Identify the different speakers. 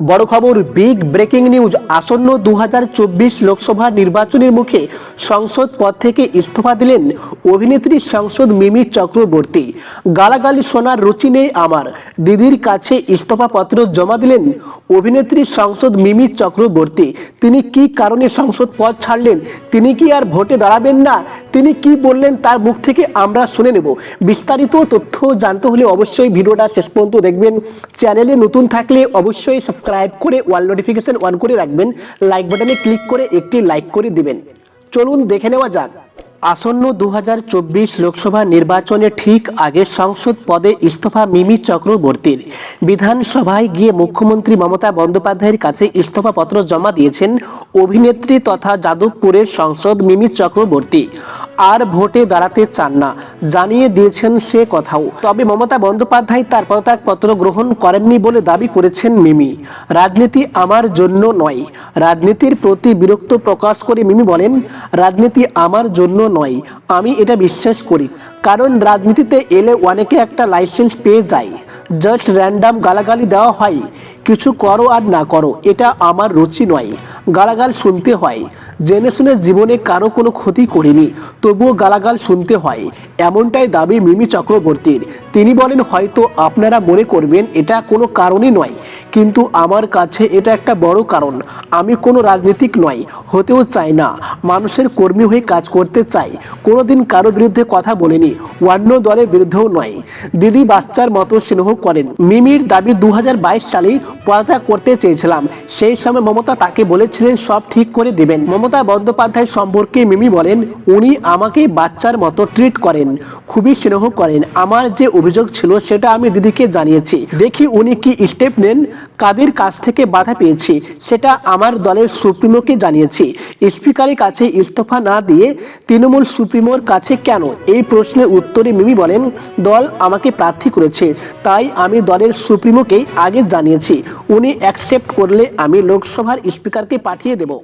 Speaker 1: বড় খবর big breaking news আসন্ন দু হাজার চব্বিশ লোকসভা নির্বাচনের মুখে সংসদ পদ থেকে ইস্তফা দিলেন অভিনেত্রী সংসদ মিমি চক্রবর্তী। গালাগালি শোনার রুচি নেই আমার। দিদির কাছে ইস্তফাপত্র জমা দিলেন অভিনেত্রী সংসদ মিমি চক্রবর্তী। তিনি কি কারণে সংসদ পদ ছাড়লেন? তিনি কি আর ভোটে দাঁড়াবেন না? তিনি কি বললেন তার মুখ থেকে আমরা শুনে নেব। বিস্তারিত তথ্য জানতে হলে অবশ্যই ভিডিওটা শেষ পর্যন্ত দেখবেন। চ্যানেলে নতুন থাকলে অবশ্যই সাবস্ক্রাইব করে ওয়াল নোটিফিকেশন অন করে রাখবেন। লাইক বাটনে ক্লিক করে একটি লাইক করে দিবেন। চলুন দেখে নেওয়া যাক। আসন্ন দু লোকসভা নির্বাচনে ঠিক আগে সংসদ পদে ইস্তফা মিমি চক্রবর্তীর। বিধানসভায় গিয়ে মুখ্যমন্ত্রী মমতা বন্দ্যোপাধ্যায়ের কাছে ইস্তফাপত্র জমা দিয়েছেন অভিনেত্রী তথা যাদবপুরের সংসদ মিমি চক্রবর্তী। আর ভোটে দাঁড়াতে চান না। জানিয়ে দিয়েছেন সে কথাও। তবে মমতা বন্দ্যোপাধ্যায় তার পদত্যাগপত্র গ্রহণ করেননি বলে দাবি করেছেন মিমি। রাজনীতি আমার জন্য নয়। রাজনীতির প্রতি বিরক্ত প্রকাশ করে মিমি বলেন, রাজনীতি আমার জন্য নয়। আমি এটা বিশ্বাস করি। কারণ রাজনীতিতে এলে অনেকে একটা লাইসেন্স পেয়ে যায়। জাস্ট র্যান্ডাম গালাগালি দেওয়া হয়। কিছু করো আর না করো, এটা আমার রুচি নয়। গালাগাল শুনতে হয়। জেনে শুনে জীবনে কারও কোনো ক্ষতি করিনি, তবুও গালাগাল শুনতে হয়। এমনটাই দাবি মিমি চক্রবর্তীর। তিনি বলেন, হয়তো আপনারা মনে করবেন এটা কোনো কারণই নয়, কিন্তু আমার কাছে এটা একটা বড় কারণ। আমি কোনো রাজনীতিক নয়, হতেও চাই না। মানুষের কর্মী হয়ে কাজ করতে চাই। কোনোদিন কারও বিরুদ্ধে কথা বলিনি, অন্য দলের বিরুদ্ধেও নয়। দিদি বাচ্চার মতো স্নেহ করেন। মিমির দাবি দু সালেই পদত্যাগ করতে চেয়েছিলাম। সেই সময় মমতা তাকে বলেছিলেন, সব ঠিক করে দেবেন। মমতা বন্দ্যোপাধ্যায় সম্পর্কে মিমি বলেন, উনি আমাকে বাচ্চার মতো ট্রিট করেন, খুবই স্নেহ করেন। আমার যে অভিযোগ ছিল সেটা আমি দিদিকে জানিয়েছি। দেখি উনি কি স্টেপ নেন, কাদের কাছ থেকে বাধা পেয়েছি, সেটা আমার দলের সুপ্রিমোকে জানিয়েছি। স্পিকারের কাছে ইস্তফা না দিয়ে তৃণমূল সুপ্রিমোর কাছে কেন? এই প্রশ্নের উত্তরে মিমি বলেন, দল আমাকে প্রার্থী করেছে, তাই আমি দলের সুপ্রিমোকেই আগে জানিয়েছি। উনি অ্যাকসেপ্ট করলে আমি লোকসভার স্পিকারকে পাঠিয়ে দেব।